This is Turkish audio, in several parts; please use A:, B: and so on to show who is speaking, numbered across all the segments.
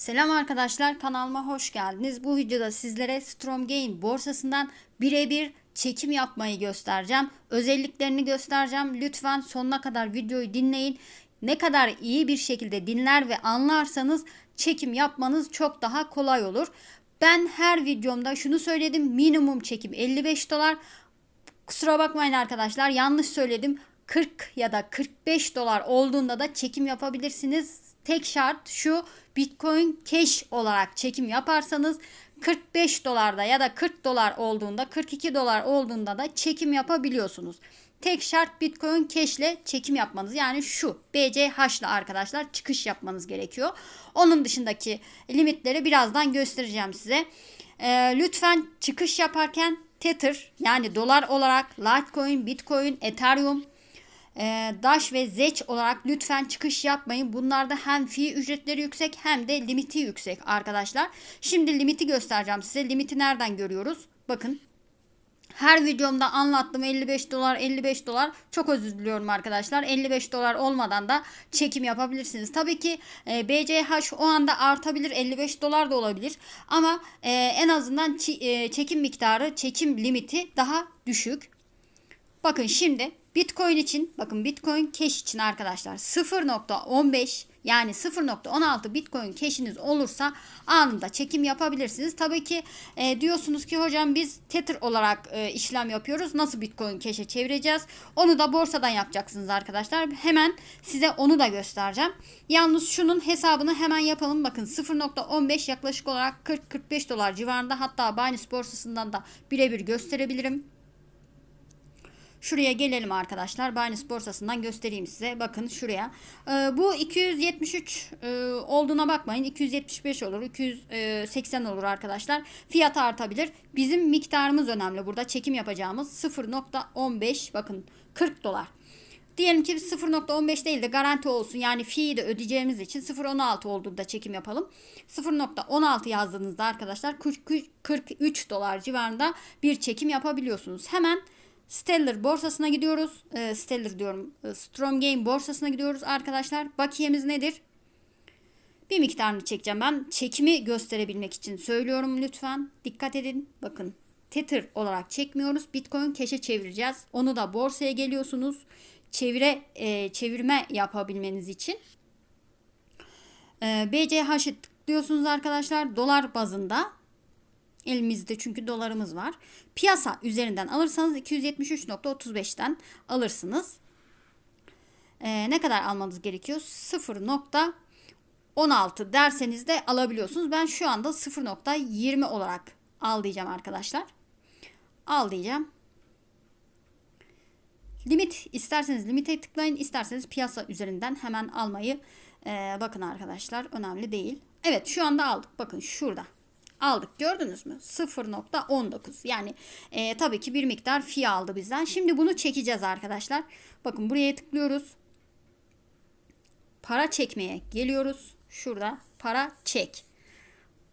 A: Selam arkadaşlar kanalıma hoş geldiniz. Bu videoda sizlere Stromgain borsasından birebir çekim yapmayı göstereceğim. Özelliklerini göstereceğim. Lütfen sonuna kadar videoyu dinleyin. Ne kadar iyi bir şekilde dinler ve anlarsanız çekim yapmanız çok daha kolay olur. Ben her videomda şunu söyledim. Minimum çekim 55 dolar. Kusura bakmayın arkadaşlar yanlış söyledim. 40 ya da 45 dolar olduğunda da çekim yapabilirsiniz. Tek şart şu Bitcoin Cash olarak çekim yaparsanız 45 dolarda ya da 40 dolar olduğunda 42 dolar olduğunda da çekim yapabiliyorsunuz. Tek şart Bitcoin Cash ile çekim yapmanız. Yani şu BCH ile arkadaşlar çıkış yapmanız gerekiyor. Onun dışındaki limitleri birazdan göstereceğim size. Ee, lütfen çıkış yaparken Tether yani dolar olarak Litecoin, Bitcoin, Ethereum, e, Dash ve Zech olarak lütfen çıkış yapmayın. Bunlarda hem fi ücretleri yüksek hem de limiti yüksek arkadaşlar. Şimdi limiti göstereceğim size. Limiti nereden görüyoruz? Bakın her videomda anlattım 55 dolar 55 dolar çok özür diliyorum arkadaşlar 55 dolar olmadan da çekim yapabilirsiniz tabii ki e, BCH o anda artabilir 55 dolar da olabilir ama e, en azından e, çekim miktarı çekim limiti daha düşük bakın şimdi Bitcoin için bakın Bitcoin Cash için arkadaşlar 0.15 yani 0.16 Bitcoin cash'iniz olursa anında çekim yapabilirsiniz. Tabii ki e, diyorsunuz ki hocam biz Tether olarak e, işlem yapıyoruz. Nasıl Bitcoin cash'e çevireceğiz? Onu da borsadan yapacaksınız arkadaşlar. Hemen size onu da göstereceğim. Yalnız şunun hesabını hemen yapalım. Bakın 0.15 yaklaşık olarak 40-45 dolar civarında. Hatta Binance borsasından da birebir gösterebilirim. Şuraya gelelim arkadaşlar. Binance borsasından göstereyim size. Bakın şuraya. Ee, bu 273 e, olduğuna bakmayın. 275 olur. 280 olur arkadaşlar. Fiyat artabilir. Bizim miktarımız önemli. Burada çekim yapacağımız 0.15 bakın 40 dolar. Diyelim ki 0.15 değil de garanti olsun. Yani fi'yi de ödeyeceğimiz için 0.16 olduğunda çekim yapalım. 0.16 yazdığınızda arkadaşlar 43 dolar civarında bir çekim yapabiliyorsunuz. Hemen Stellar borsasına gidiyoruz. E, Stellar diyorum. E, Strong Game borsasına gidiyoruz arkadaşlar. Bakiyemiz nedir? Bir miktarını çekeceğim ben. Çekimi gösterebilmek için söylüyorum lütfen. Dikkat edin. Bakın Tether olarak çekmiyoruz. Bitcoin Cash'e çevireceğiz. Onu da borsaya geliyorsunuz. Çevire e, çevirme yapabilmeniz için. E, BCH'ı tıklıyorsunuz arkadaşlar. Dolar bazında Elimizde çünkü dolarımız var. Piyasa üzerinden alırsanız 273.35'ten alırsınız. Ee, ne kadar almanız gerekiyor? 0.16 derseniz de alabiliyorsunuz. Ben şu anda 0.20 olarak al diyeceğim arkadaşlar. Al diyeceğim. Limit isterseniz limite tıklayın isterseniz piyasa üzerinden hemen almayı e, bakın arkadaşlar önemli değil. Evet şu anda aldık bakın şurada aldık. Gördünüz mü? 0.19. Yani e, tabii ki bir miktar fi aldı bizden. Şimdi bunu çekeceğiz arkadaşlar. Bakın buraya tıklıyoruz. Para çekmeye geliyoruz. Şurada para çek.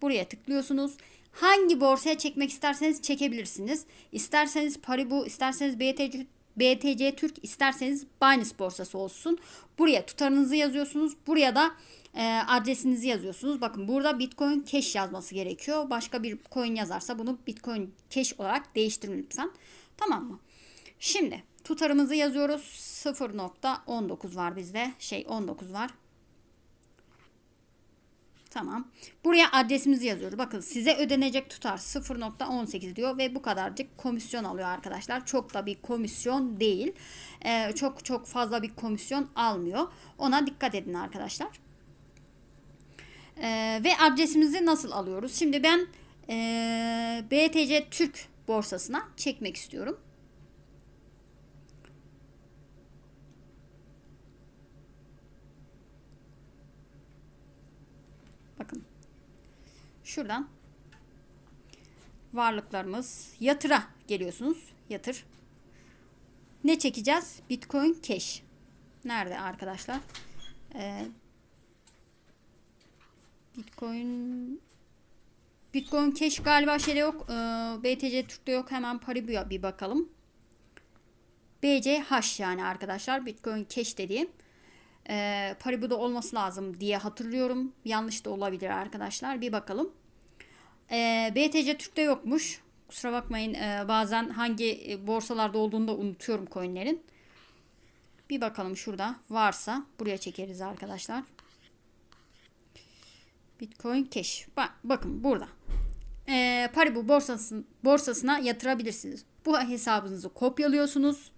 A: Buraya tıklıyorsunuz. Hangi borsaya çekmek isterseniz çekebilirsiniz. İsterseniz Paribu, isterseniz BTC, BTC Türk, isterseniz Binance borsası olsun. Buraya tutarınızı yazıyorsunuz. Buraya da e, adresinizi yazıyorsunuz. Bakın burada Bitcoin Cash yazması gerekiyor. Başka bir coin yazarsa bunu Bitcoin Cash olarak değiştirin lütfen. Tamam mı? Şimdi tutarımızı yazıyoruz. 0.19 var bizde. Şey 19 var. Tamam. Buraya adresimizi yazıyoruz. Bakın size ödenecek tutar 0.18 diyor ve bu kadarcık komisyon alıyor arkadaşlar. Çok da bir komisyon değil. Ee, çok çok fazla bir komisyon almıyor. Ona dikkat edin arkadaşlar. Ee, ve adresimizi nasıl alıyoruz? Şimdi ben e, BTC Türk borsasına çekmek istiyorum. Bakın. Şuradan varlıklarımız yatıra geliyorsunuz. Yatır. Ne çekeceğiz? Bitcoin Cash. Nerede arkadaşlar? Ee, Bitcoin Bitcoin Cash galiba şeyde yok. Ee, BTC Türk'te yok. Hemen Paribu'ya bir bakalım. BCH yani arkadaşlar. Bitcoin Cash dediğim. E, Paribu'da olması lazım diye hatırlıyorum. Yanlış da olabilir arkadaşlar. Bir bakalım. E, BTC Türk'te yokmuş. Kusura bakmayın e, bazen hangi e, borsalarda olduğunu da unutuyorum coinlerin. Bir bakalım şurada varsa buraya çekeriz arkadaşlar. Bitcoin Cash. Bak, bakın burada. Ee, Paribu borsasın, borsasına yatırabilirsiniz. Bu hesabınızı kopyalıyorsunuz.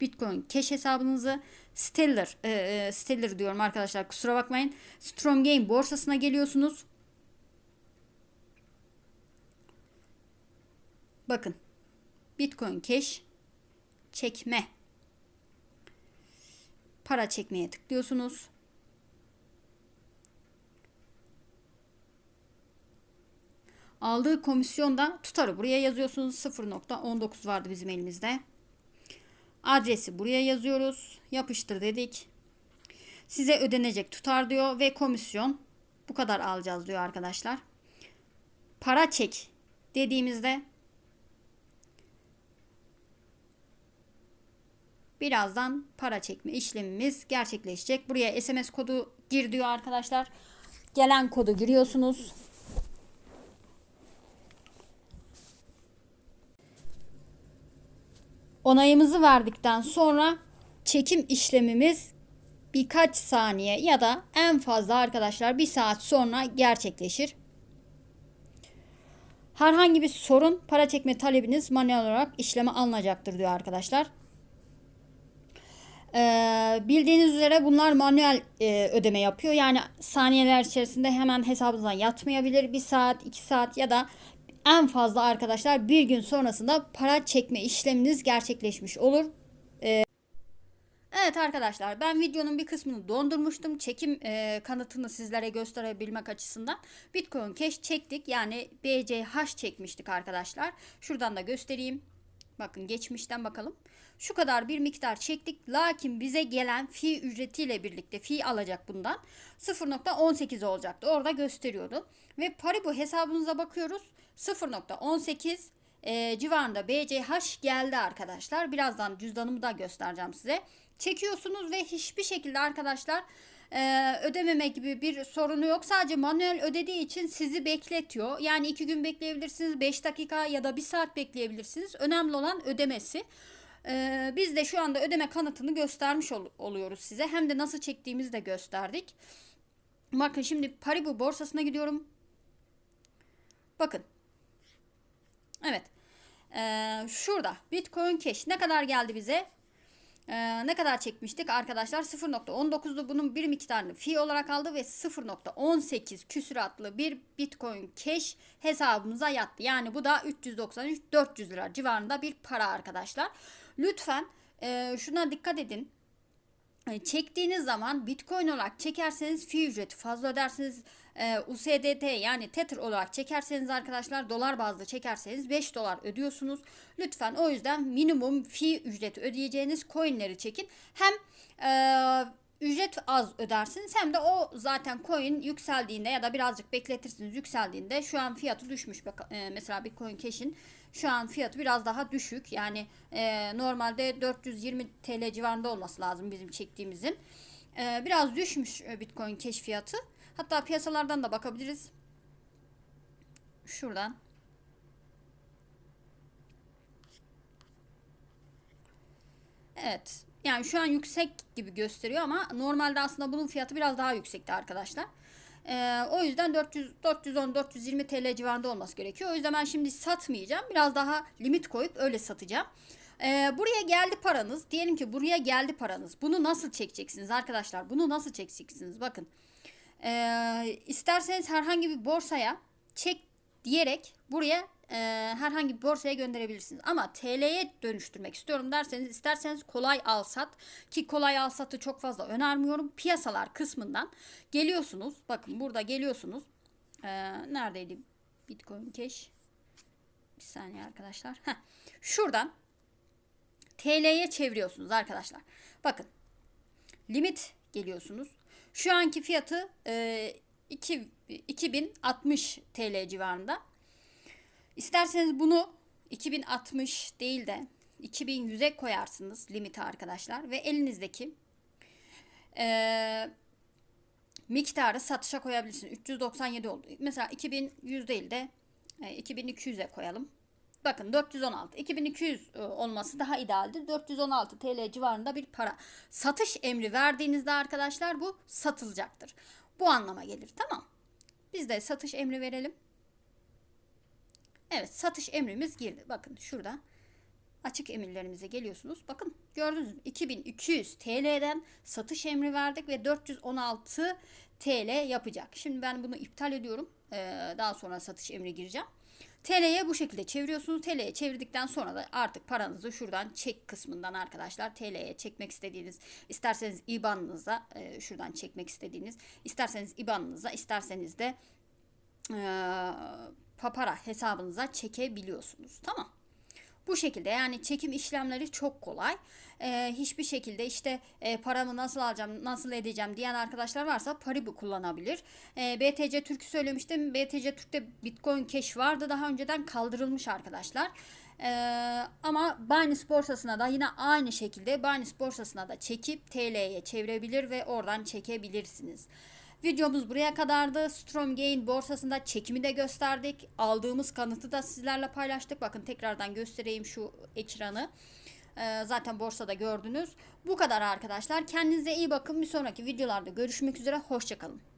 A: Bitcoin Cash hesabınızı Stellar, e, e, Stellar diyorum arkadaşlar kusura bakmayın. Strong Game borsasına geliyorsunuz. Bakın. Bitcoin Cash çekme. Para çekmeye tıklıyorsunuz. Aldığı komisyonda tutarı buraya yazıyorsunuz. 0.19 vardı bizim elimizde. Adresi buraya yazıyoruz. Yapıştır dedik. Size ödenecek tutar diyor ve komisyon bu kadar alacağız diyor arkadaşlar. Para çek dediğimizde birazdan para çekme işlemimiz gerçekleşecek. Buraya SMS kodu gir diyor arkadaşlar. Gelen kodu giriyorsunuz. Onayımızı verdikten sonra çekim işlemimiz birkaç saniye ya da en fazla arkadaşlar bir saat sonra gerçekleşir. Herhangi bir sorun para çekme talebiniz manuel olarak işleme alınacaktır diyor arkadaşlar. Ee, bildiğiniz üzere bunlar manuel e, ödeme yapıyor. Yani saniyeler içerisinde hemen hesabınıza yatmayabilir. Bir saat, iki saat ya da en fazla arkadaşlar bir gün sonrasında para çekme işleminiz gerçekleşmiş olur. Ee, evet arkadaşlar ben videonun bir kısmını dondurmuştum. Çekim e, kanıtını sizlere gösterebilmek açısından. Bitcoin Cash çektik. Yani BCH çekmiştik arkadaşlar. Şuradan da göstereyim. Bakın geçmişten bakalım. Şu kadar bir miktar çektik. Lakin bize gelen fi ücretiyle birlikte fi alacak bundan 0.18 olacaktı. Orada gösteriyordu. Ve Paribu hesabınıza bakıyoruz. 0.18 e, civarında BCH geldi arkadaşlar. Birazdan cüzdanımı da göstereceğim size. Çekiyorsunuz ve hiçbir şekilde arkadaşlar e, ödememe gibi bir sorunu yok. Sadece manuel ödediği için sizi bekletiyor. Yani 2 gün bekleyebilirsiniz, 5 dakika ya da 1 saat bekleyebilirsiniz. Önemli olan ödemesi. Ee, biz de şu anda ödeme kanıtını göstermiş ol- oluyoruz size. Hem de nasıl çektiğimizi de gösterdik. Bakın şimdi Paribu borsasına gidiyorum. Bakın. Evet. Ee, şurada Bitcoin Cash ne kadar geldi bize? Ee, ne kadar çekmiştik arkadaşlar? 0.19'du. Bunun bir miktarını fi olarak aldı ve 0.18 küsuratlı bir Bitcoin Cash hesabımıza yattı. Yani bu da 393-400 lira civarında bir para arkadaşlar. Lütfen e, şuna dikkat edin. E, çektiğiniz zaman Bitcoin olarak çekerseniz fi ücreti fazla ödersiniz. E, USDT yani Tether olarak çekerseniz arkadaşlar dolar bazlı çekerseniz 5 dolar ödüyorsunuz. Lütfen o yüzden minimum fi ücreti ödeyeceğiniz coinleri çekin. Hem e, ücret az ödersiniz hem de o zaten coin yükseldiğinde ya da birazcık bekletirsiniz yükseldiğinde şu an fiyatı düşmüş. E, mesela Bitcoin Cash'in şu an fiyatı biraz daha düşük. Yani e, normalde 420 TL civarında olması lazım bizim çektiğimizin. E, biraz düşmüş e, Bitcoin Cash fiyatı. Hatta piyasalardan da bakabiliriz. Şuradan. Evet. Yani şu an yüksek gibi gösteriyor ama normalde aslında bunun fiyatı biraz daha yüksekti arkadaşlar. Ee, o yüzden 400 410 420 TL civarında olması gerekiyor. O yüzden ben şimdi satmayacağım. Biraz daha limit koyup öyle satacağım. Ee, buraya geldi paranız. Diyelim ki buraya geldi paranız. Bunu nasıl çekeceksiniz arkadaşlar? Bunu nasıl çekeceksiniz? Bakın. Ee, isterseniz herhangi bir borsaya çek diyerek buraya e, herhangi bir borsaya gönderebilirsiniz. Ama TL'ye dönüştürmek istiyorum derseniz isterseniz kolay alsat ki kolay alsatı çok fazla önermiyorum. Piyasalar kısmından geliyorsunuz. Bakın burada geliyorsunuz. E, neredeydi Bitcoin Cash? Bir saniye arkadaşlar. Heh, şuradan TL'ye çeviriyorsunuz arkadaşlar. Bakın limit geliyorsunuz. Şu anki fiyatı e, 2, 2060 TL civarında. İsterseniz bunu 2060 değil de 2100'e koyarsınız limiti arkadaşlar ve elinizdeki Ee, miktarı satışa koyabilirsiniz. 397 oldu. Mesela 2100 değil de e, 2200'e koyalım. Bakın 416. 2200 e, olması daha idealdir. 416 TL civarında bir para. Satış emri verdiğinizde arkadaşlar bu satılacaktır. Bu anlama gelir. Tamam. Biz de satış emri verelim. Evet satış emrimiz girdi. Bakın şurada açık emirlerimize geliyorsunuz. Bakın gördünüz mü? 2200 TL'den satış emri verdik ve 416 TL yapacak. Şimdi ben bunu iptal ediyorum. Ee, daha sonra satış emri gireceğim. TL'ye bu şekilde çeviriyorsunuz. TL'ye çevirdikten sonra da artık paranızı şuradan çek kısmından arkadaşlar TL'ye çekmek istediğiniz isterseniz IBAN'ınıza e, şuradan çekmek istediğiniz isterseniz IBAN'ınıza isterseniz de e, papara hesabınıza çekebiliyorsunuz. Tamam. Bu şekilde yani çekim işlemleri çok kolay. Ee, hiçbir şekilde işte e, paramı nasıl alacağım, nasıl edeceğim diyen arkadaşlar varsa Paribu kullanabilir. Ee, BTC Türk'ü söylemiştim. BTC Türk'te Bitcoin Cash vardı. Daha önceden kaldırılmış arkadaşlar. Ee, ama Binance borsasına da yine aynı şekilde Binance borsasına da çekip TL'ye çevirebilir ve oradan çekebilirsiniz. Videomuz buraya kadardı. Stromgain borsasında çekimi de gösterdik. Aldığımız kanıtı da sizlerle paylaştık. Bakın tekrardan göstereyim şu ekranı. Ee, zaten borsada gördünüz. Bu kadar arkadaşlar. Kendinize iyi bakın. Bir sonraki videolarda görüşmek üzere. Hoşçakalın.